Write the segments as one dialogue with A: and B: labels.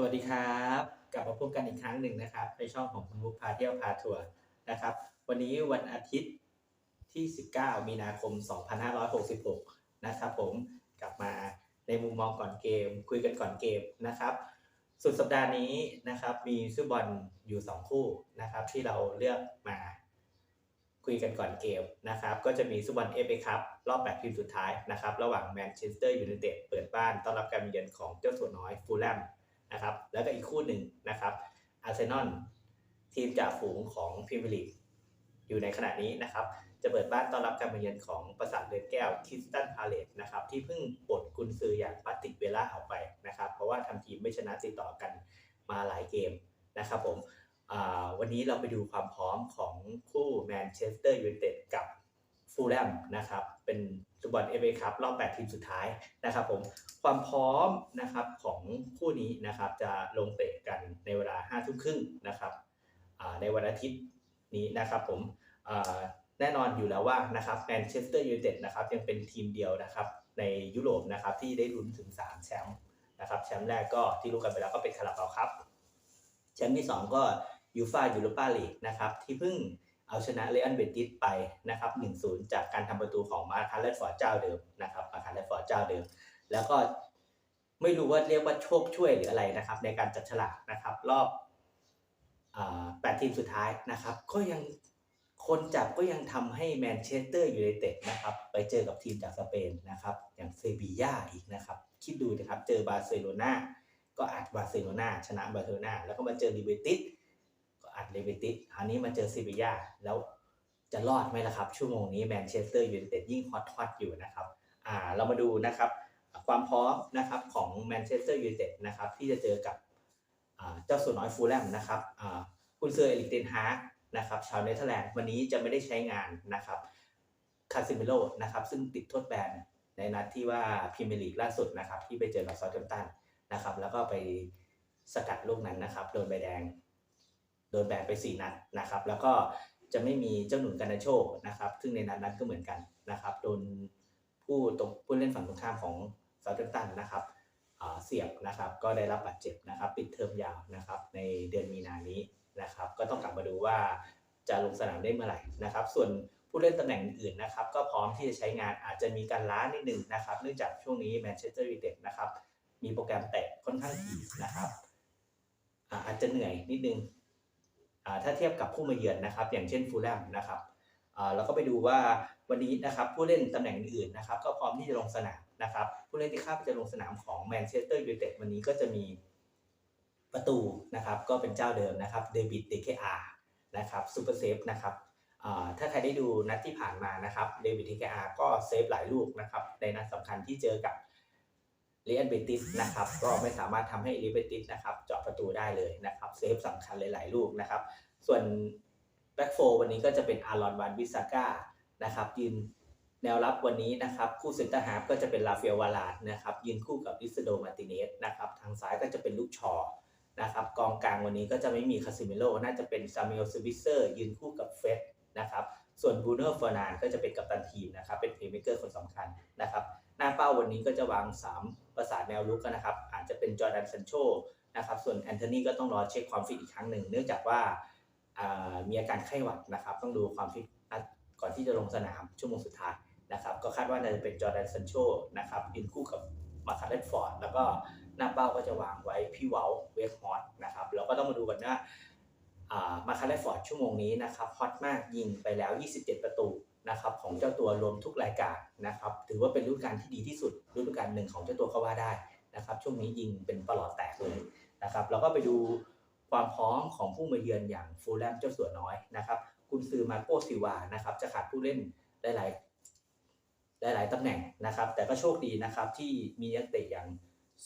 A: สวัสดีครับ กลับมาพบกันอีกครั้งหนึ่งนะครับ ในช่องของคุณมุกพาเที่ยวพาทัวร์นะครับ วันนี้วันอาทิตย์ที่ 19 มีนาคม 2566 นะครับผมกลับมาในมุมมองก่อนเกม คุยกันก่อนเกมนะครับ สุดสัปดาห์นี้นะครับ มีซื้อบอลอยู่ 2 คู่นะครับ ที่เราเลือกมาคุยกันก่อนเกมนะครับ ก็จะมีซุปบอลเอฟเอคัพรอบ8ทีมสุดท้ายนะครับ ระหว่างแมนเชสเตอร์ยูไนเต็ดเปิดบ้านต้อนรับการเยือนของเจ้าสัวน้อยฟูลแลม นะครับ แล้วก็อีกคู่หนึ่งนะครับอาร์เซนอลทีมจ่าฝูงของพรีเมียร์ลีกอยู่ในขณะนี้นะครับ จะเปิดบ้านต้อนรับการมาเยือนของประสาทเลือนแก้วคิสตันพาเลตนะครับ ที่เพิ่งปลดกุนซืออย่างปาติกเวล่าออกไปนะครับ เพราะว่าทำทีมไม่ชนะติดต่อกันมาหลายเกมนะครับผมวันนี้เราไปดูความพร้อมของคู่แมนเชสเตอร์ยูไนเต็ดกับ ฟูลแลมนะครับเป็นฟุตบอลเอฟเอคัพรอบ 8 ทีมสุดท้ายนะครับผมความพร้อมนะครับของคู่นี้นะครับจะลงเตะกันในเวลา5ทุ่มครึ่งนะครับในวันอาทิตย์นี้นะครับผมแน่นอนอยู่แล้วว่านะครับแมนเชสเตอร์ยูไนเต็ดนะครับยังเป็นทีมเดียวนะครับในยุโรปนะครับที่ได้ลุ้นถึง 3 แชมป์นะครับแชมป์แรกก็ที่รู้กันไปแล้วก็เป็นคาราบาวครับแชมป์ที่ 2 ก็ยูฟายูโรปาลีกนะครับที่เพิ่ง เอาชนะเรอันเบติสไปนะครับ1-0 จากการทำประตูของมาคาร์เลฟอร์ดเจ้าเดิมนะครับมาคาร์เลฟอร์ดเจ้าเดิม แล้วก็ไม่รู้ว่าเรียกว่าโชคช่วยหรืออะไรนะครับ ในการจัดฉลากนะครับ รอบอ่าแปดทีมสุดท้ายนะครับ ก็ยังคนจับก็ยังทำให้แมนเชสเตอร์ยูไนเต็ดนะครับ ไปเจอกับทีมจากสเปนนะครับ อย่างเซบีย่าอีกนะครับ คิดดูนะครับ เจอบาร์เซโลนาก็อัดบาร์เซโลนาชนะบาร์เซโลนาแล้วก็มาเจอลิเบติส อัดลิเบติสอันนี้มาเจอซิบิยาแล้วจะรอดไหมล่ะครับ ชั่วโมงนี้แมนเชสเตอร์ยูไนเต็ดยิ่งฮอตฮอตอยู่นะครับอ่าเรามาดูนะครับความพร้อมนะครับของแมนเชสเตอร์ยูไนเต็ดนะครับที่จะเจอกับเจ้าสัวน้อยฟูลแลมนะครับคุณเซอร์เอลิกเทนฮาร์กนะครับชาวเนเธอร์แลนด์วันนี้จะไม่ได้ใช้งานนะครับคาซิเมโลนะครับซึ่งติดโทษแบนในนัดที่ว่าพรีเมียร์ลีกล่าสุดนะครับที่ไปเจอกับซาท์แฮมตันนะครับแล้วก็ไปสกัดลูกนั้นนะครับโดนใบแดง โดนแบนไป 4 นัดนะครับ แล้วก็จะไม่มีเจ้าหนุนกันนาโชนะครับซึ่งในนัดนั้นก็เหมือนกันนะครับโดนผู้ตรงผู้เล่นฝั่งตรงข้ามของซาท์ตันนะครับเสียบนะครับก็ได้รับบาดเจ็บนะครับปิดเทอมยาวนะครับในเดือนมีนานี้นะครับก็ต้องกลับมาดูว่าจะลงสนามได้เมื่อไหร่นะครับ ส่วนผู้เล่นตำแหน่งอื่นนะครับ ก็พร้อมที่จะใช้งานอาจจะมีการล้านิดหนึ่งนะครับ เนื่องจากช่วงนี้แมนเชสเตอร์ยูไนเต็ดนะครับมีโปรแกรมเตะค่อนข้างถี่นะครับอาจจะเหนื่อยนิดนึงอ่า ถ้าเทียบกับผู้มาเยือนนะครับ อย่างเช่นฟูลแลมนะครับเราก็ไปดูว่าวันนี้นะครับผู้เล่นตำแหน่งอื่นนะครับ ก็พร้อมที่จะลงสนามนะครับ ผู้เล่นที่คาดจะลงสนามของแมนเชสเตอร์ยูไนเต็ดวันนี้ก็จะมีประตูนะครับ ก็เป็นเจ้าเดิมนะครับเดวิดเดเคอาร์นะครับซูเปอร์เซฟนะครับถ้าใครได้ดูนัดที่ผ่านมานะครับเดวิดเดเคอาร์ก็เซฟหลายลูกนะครับในนัดสำคัญที่เจอกับ เรอันเบติสนะครับ ก็ไม่สามารถทำให้เรอันเบติสนะครับเจาะประตูได้เลยนะครับเซฟสำคัญหลาย ๆ ลูกนะครับ ส่วนแบ็กโฟวันนี้ก็จะเป็นอารอนวานวิสาก้านะครับยืนแนวรับวันนี้นะครับคู่เซนเตอร์ฮาร์ฟก็จะเป็นลาเฟียววาลาดนะครับยืนคู่กับลิสโดมาติเนสนะครับทางซ้ายก็จะเป็นลูกชอนะครับกองกลางวันนี้ก็จะไม่มีคาซิเมโลน่าจะเป็นซามิเอลสวิเซอร์ยืนคู่กับเฟสนะครับส่วนบูเนอร์เฟอร์นานก็จะเป็นกัปตันทีมนะครับเป็นเพลย์เมเกอร์คนสำคัญนะครับ หน้าเป้าวันนี้ก็จะวาง 3 ประสานแนวรุกกันนะครับ อาจจะเป็นจอร์แดนซันโชนะครับส่วนแอนโทนีก็ต้องรอเช็คความฟิตอีกครั้งหนึ่ง เนื่องจากว่ามีอาการไข้หวัดนะครับ ต้องดูความฟิตก่อนที่จะลงสนามชั่วโมงสุดท้ายนะครับ ก็คาดว่าน่าจะเป็นจอร์แดนซันโชนะครับยืนคู่กับมาคาร์เลตฟอร์ดแล้วก็หน้าเป้าก็จะวางไว้พี่เวลเวสฮอตนะครับเราก็ต้องมาดูกันว่ามาคาร์เลตฟอร์ดชั่วโมงนี้นะครับฮอตมากยิงไปแล้ว 27 ประตู นะครับของเจ้าตัวรวมทุกรายการนะครับ ถือว่าเป็นฤดูกาลที่ดีที่สุดฤดูกาลหนึ่งของเจ้าตัวก็ว่าได้นะครับ ช่วงนี้ยิงเป็นประหลอดแตกเลยนะครับเราก็ไปดูความพร้อมของผู้มาเยือนอย่างฟูลแลมเจ้าสัวน้อยนะครับกุนซือมาโกซิวานะครับ จะขาดผู้เล่นหลายหลายๆตำแหน่งนะครับ แต่ก็โชคดีนะครับที่มีนักเตะอย่าง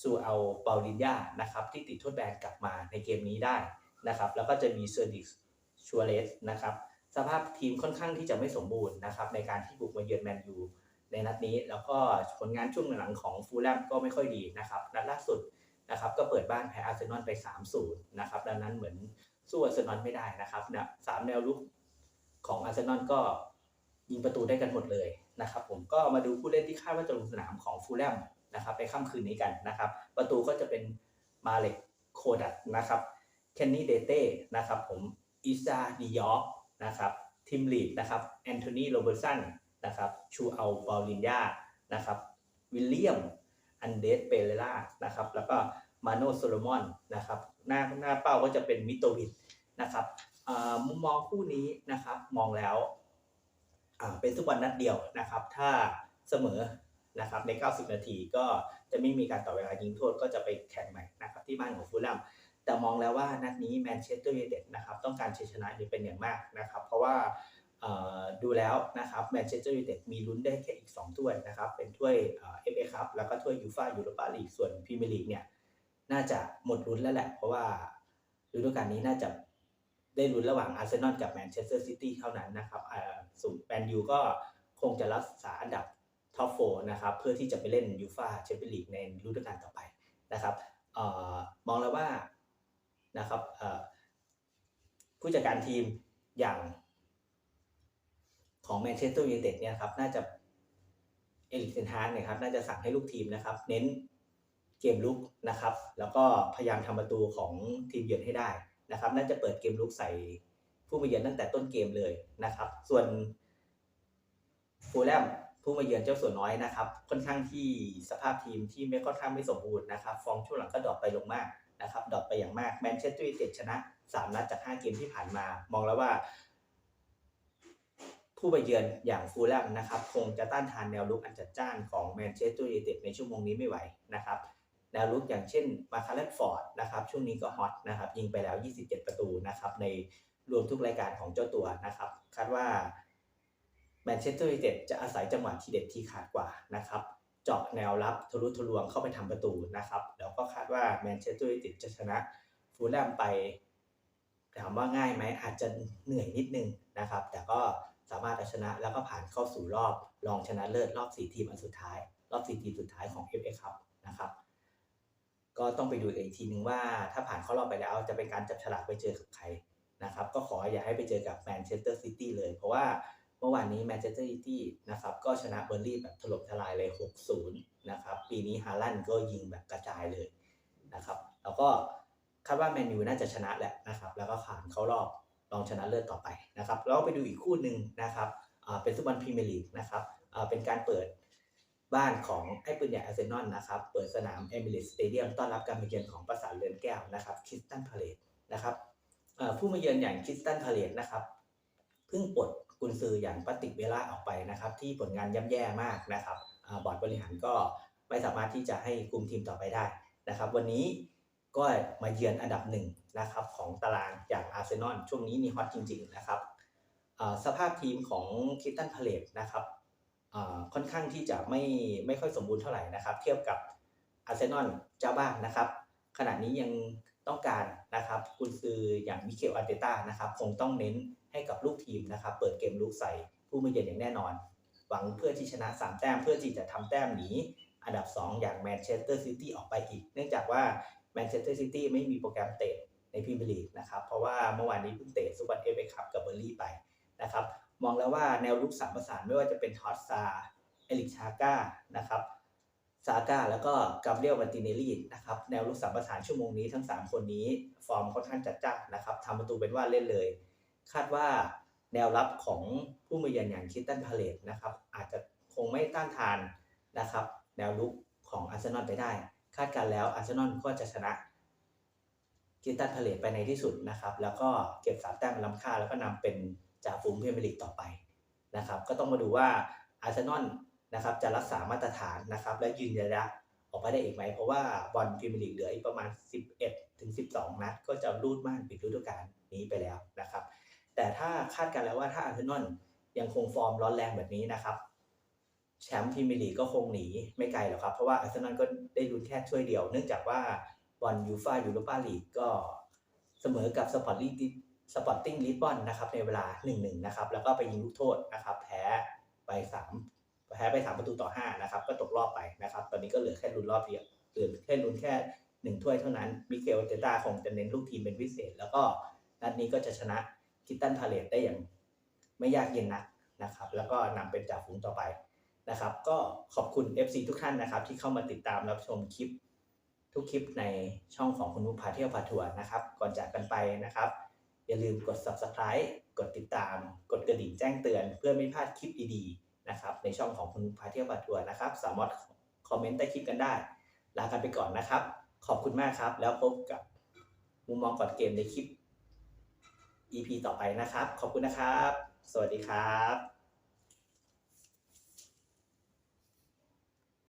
A: ซูเอัลเปาลินยานะครับที่ติดโทษแบนกลับมาในเกมนี้ได้นะครับ แล้วก็จะมีเซอร์ดิกชัวเลสนะครับ สภาพทีมค่อนข้างที่จะไม่สมบูรณ์นะครับในการที่บุกมาเยือนแมนยูในนัดนี้ แล้วก็ผลงานช่วงหลังของฟูลแลมก็ไม่ค่อยดีนะครับนัดล่าสุดนะครับก็เปิดบ้านแพ้อาร์เซนอลไป 3-0นะครับดังนั้นเหมือนสู้อาร์เซนอลไม่ได้นะครับนะสามแนวลุกของอาร์เซนอลก็ยิงประตูได้กันหมดเลยนะครับผมก็มาดูผู้เล่นที่คาดว่าจะลงสนามของฟูลแลมนะครับในค่ำคืนนี้กันนะครับ ประตูก็จะเป็นมาเล็กโคดัตนะครับเคนนี่เดเต้นะครับผมอิซาดิยอ นะครับทิมลีดนะครับแอนโทนีโรเบิร์สันนะครับชูอัลบอลินยานะครับวิลเลียมอันเดสเปเรล่านะครับแล้วก็มาโนโซโลมอนนะครับหน้าหน้าเป้าก็จะเป็นมิโตวิดนะครับมุมมองคู่นี้นะครับมองแล้วเป็นทุกวันนัดเดียวนะครับ ถ้าเสมอนะครับใน 90 นาทีก็จะไม่มีการต่อเวลายิงโทษก็จะไปแข่งใหม่นะครับที่บ้านของฟูลแลม แต่มองแล้วว่านัดนี้แมนเชสเตอร์ยูไนเต็ดนะครับต้องการชัยชนะนี้เป็นอย่างมากนะครับ เพราะว่าดูแล้วนะครับแมนเชสเตอร์ยูไนเต็ดมีลุ้นได้แค่อีก 2 ถ้วยนะครับ เป็นถ้วยเอฟเอคัพแล้วก็ถ้วยยูฟ่ายูโรปาลีกส่วนพรีเมียร์ลีกเนี่ยน่าจะหมดลุ้นแล้วแหละ เพราะว่าฤดูกาลนี้น่าจะได้ลุ้นระหว่างอาร์เซนอลกับแมนเชสเตอร์ซิตี้เท่านั้นนะครับส่วนแมนยูก็คงจะรักษาอันดับท็อปโฟนะครับเพื่อที่จะไปเล่นยูฟาแชมเปี้ยนลีกในฤดูกาลต่อไปนะครับออมองแล้วว่า นะครับผู้จัดการทีมอย่างของแมนเชสเตอร์ยูไนเต็ดเนี่ยครับน่าจะเอลิกเซนฮาร์เนี่ยครับน่าจะสั่งให้ลูกทีมนะครับ เน้นเกมลุกนะครับ แล้วก็พยายามทำประตูของทีมเยือนให้ได้นะครับ น่าจะเปิดเกมลุกใส่ผู้มาเยือนตั้งแต่ต้นเกมเลยนะครับ ส่วนฟูลแลมผู้มาเยือนเจ้าสัวน้อยนะครับ ค่อนข้างที่สภาพทีมที่ไม่ค่อนข้างไม่สมบูรณ์นะครับ ฟอร์มช่วงหลังก็ดรอปไปลงมาก นะครับดรอปไปอย่างมากแมนเชสเตอร์ยูไนเต็ดชนะ 3 นัดจาก 5 เกมที่ผ่านมา มองแล้วว่า ผู้มาเยือนอย่างฟูลแลมนะครับ คงจะต้านทานแนวลุกอันจัดจ้านของแมนเชสเตอร์ยูไนเต็ดในชั่วโมงนี้ไม่ไหวนะครับแนวลุกอย่างเช่นมาคาร์เลตฟอร์ดนะครับช่วงนี้ก็ฮอตนะครับยิงไปแล้ว 27 ประตูนะครับในรวมทุกรายการของเจ้าตัวนะครับ คาดว่าแมนเชสเตอร์ยูไนเต็ดจะอาศัยจังหวะทีเด็ดที่ขาดกว่านะครับ เจาะแนวรับทะลุทะลวงเข้าไปทำประตูนะครับแล้วก็คาดว่าแมนเชสเตอร์ยูไนเต็ดจะชนะฟูลแลมไป ถามว่าง่ายไหมอาจจะเหนื่อยนิดนึงนะครับ แต่ก็สามารถเอาชนะแล้วก็ผ่านเข้าสู่รอบรองชนะเลิศรอบ 4 ทีมอันสุดท้าย รอบ 4 ทีมสุดท้ายของ FA Cup นะครับ ก็ต้องไปดูอีกทีนึงว่าถ้าผ่านเข้ารอบไปแล้วจะเป็นการจับฉลากไปเจอกับใครนะครับ ก็ขออย่าให้ไปเจอกับแมนเชสเตอร์ซิตี้เลย เพราะว่า เมื่อวานนี้แมนเชสเตอร์ซิตี้นะครับก็ชนะเบอร์ลี่แบบถล่มทลายเลย 6-0 นะครับ ปีนี้ฮาลันด์ก็ยิงแบบกระจายเลยนะครับ แล้วก็คาดว่าแมนยูน่าจะชนะแหละนะครับ แล้วก็ผ่านเข้ารอบรองชนะเลิศต่อไปนะครับแล้วไปดูอีกคู่หนึ่งนะครับเป็นฟุตบอลพรีเมียร์ลีกนะครับเป็นการเปิดบ้านของไอ้ปืนใหญ่อาร์เซนอลนะครับ เปิดสนามเอมิเรตสเตเดียมต้อนรับการมาเยือนของปราสาทเรือนแก้วนะครับคิสตันพาเลตนะครับผู้มาเยือนอย่างคิสตันพาเลตนะครับ พิ่งปลดกุนซืออย่างปาติเวลาออกไปนะครับ ที่ผลงานย่ำแย่มากนะครับอบอร์ดบริหารก็ไม่สามารถที่จะให้คุมทีมต่อไปได้นะครับ วันนี้ก็มาเยือนอันดับหนึ่งนะครับของตารางอย่างอาร์เซนอลช่วงนี้นี่ฮอตจริง ๆ นะครับสภาพทีมของคิตตันพาเลตนะครับค่อนข้างที่จะไม่ไม่ค่อยสมบูรณ์เท่าไหร่นะครับ เทียบกับอาร์เซนอลเจ้าบ้านนะครับ ขณะนี้ยังต้องการนะครับกุนซืออย่างมิเคลอาร์เตต้านะครับ คงต้องเน้น ให้กับลูกทีมนะครับเปิดเกมลุกใส่ผู้มาเยือนอย่างแน่นอน หวังเพื่อที่ชนะ 3 แต้มเพื่อที่จะทำแต้มหนีอันดับ 2 อย่างแมนเชสเตอร์ซิตี้ออกไปอีก เนื่องจากว่าแมนเชสเตอร์ซิตี้ไม่มีโปรแกรมเตะในพรีเมียร์ลีกนะครับเพราะว่าเมื่อวานนี้เพิ่งเตะซุปเปอร์เอฟเอคัพกับเบอร์ลี่ไปนะครับมองแล้วว่าแนวลุกสามประสานไม่ว่าจะเป็นทอสซาเอลิกชาก้านะครับซาก้าแล้วก็กาเบรียลมาติเนลลีนะครับแนวลุกสามประสานชั่วโมงนี้ทั้ง 3 คนนี้ฟอร์มค่อนข้างจัดจ้านนะครับทำประตูเป็นว่าเล่นเลย คาดว่าแนวรับของผู้มาเยือนอย่างคิตตันพาเลตนะครับอาจจะคงไม่ต้านทานนะครับแนวลุกของอาร์เซนอลไปได้ คาดการแล้วอาร์เซนอลก็จะชนะคิตตันพาเลตไปในที่สุดนะครับแล้วก็เก็บสามแต้มล้ำค่าแล้วก็นำเป็นจ่าฝูงเมียร์ลีกต่อไปนะครับก็ต้องมาดูว่าอาร์เซนอลนะครับจะรักษามาตรฐานนะครับและยืนระยะออกไปได้อีกไหม เพราะว่าบอลพรีเมียร์ลีกเหลืออีกประมาณ 11 ถึง 12 นัด ก็จะรูดม่านปิดฤดูกาลนี้ไปแล้วนะครับ แต่ถ้าคาดกันแล้วว่าถ้าอาร์เซนอลยังคงฟอร์มร้อนแรงแบบนี้นะครับ แชมป์พรีเมียร์ลีกก็คงหนีไม่ไกลหรอกครับ เพราะว่าอาร์เซนอลก็ได้ลุ้นแค่ถ้วยเดียว เนื่องจากว่าบอลยูฟ่ายูโรปาลีกก็เสมอกับสปอร์ตลิสปอร์ติ้งลิสบอนนะครับในเวลา 1-1 นะครับ แล้วก็ไปยิงลูกโทษนะครับ แพ้ไป 3 แพ้ไป 3 ประตูต่อ 5 นะครับ ก็ตกรอบไปนะครับ ตอนนี้ก็เหลือแค่ลุ้นรอบเดียวเหลือแค่ลุ้นแค่หนึ่งถ้วยเท่านั้นมิเกลเตต้าคงจะเน้นลูกทีมเป็นพิเศษ แล้วก็นัดนี้ก็จะชนะ คิตตันพาเลตได้อย่างไม่ยากเย็นนักนะครับ แล้วก็นำเป็นจ่าฝูงต่อไปนะครับ ก็ขอบคุณ FC ทุกท่านนะครับ ที่เข้ามาติดตามรับชมคลิป ทุกคลิปในช่องของคุณมุพาเที่ยวพาทัวร์นะครับ ก่อนจากกันไปนะครับ อย่าลืมกด subscribe กดติดตาม กดกระดิ่งแจ้งเตือน เพื่อไม่พลาดคลิปดีๆนะครับในช่องของคุณมุพาเที่ยวพาทัวร์นะครับ สามารถคอมเมนต์ใต้คลิปกันได้ลากันไปก่อนนะครับ ขอบคุณมากครับ แล้วพบกับมุมมองก่อนเกมในคลิป EP ต่อไปนะครับ ขอบคุณนะครับ สวัสดีครับ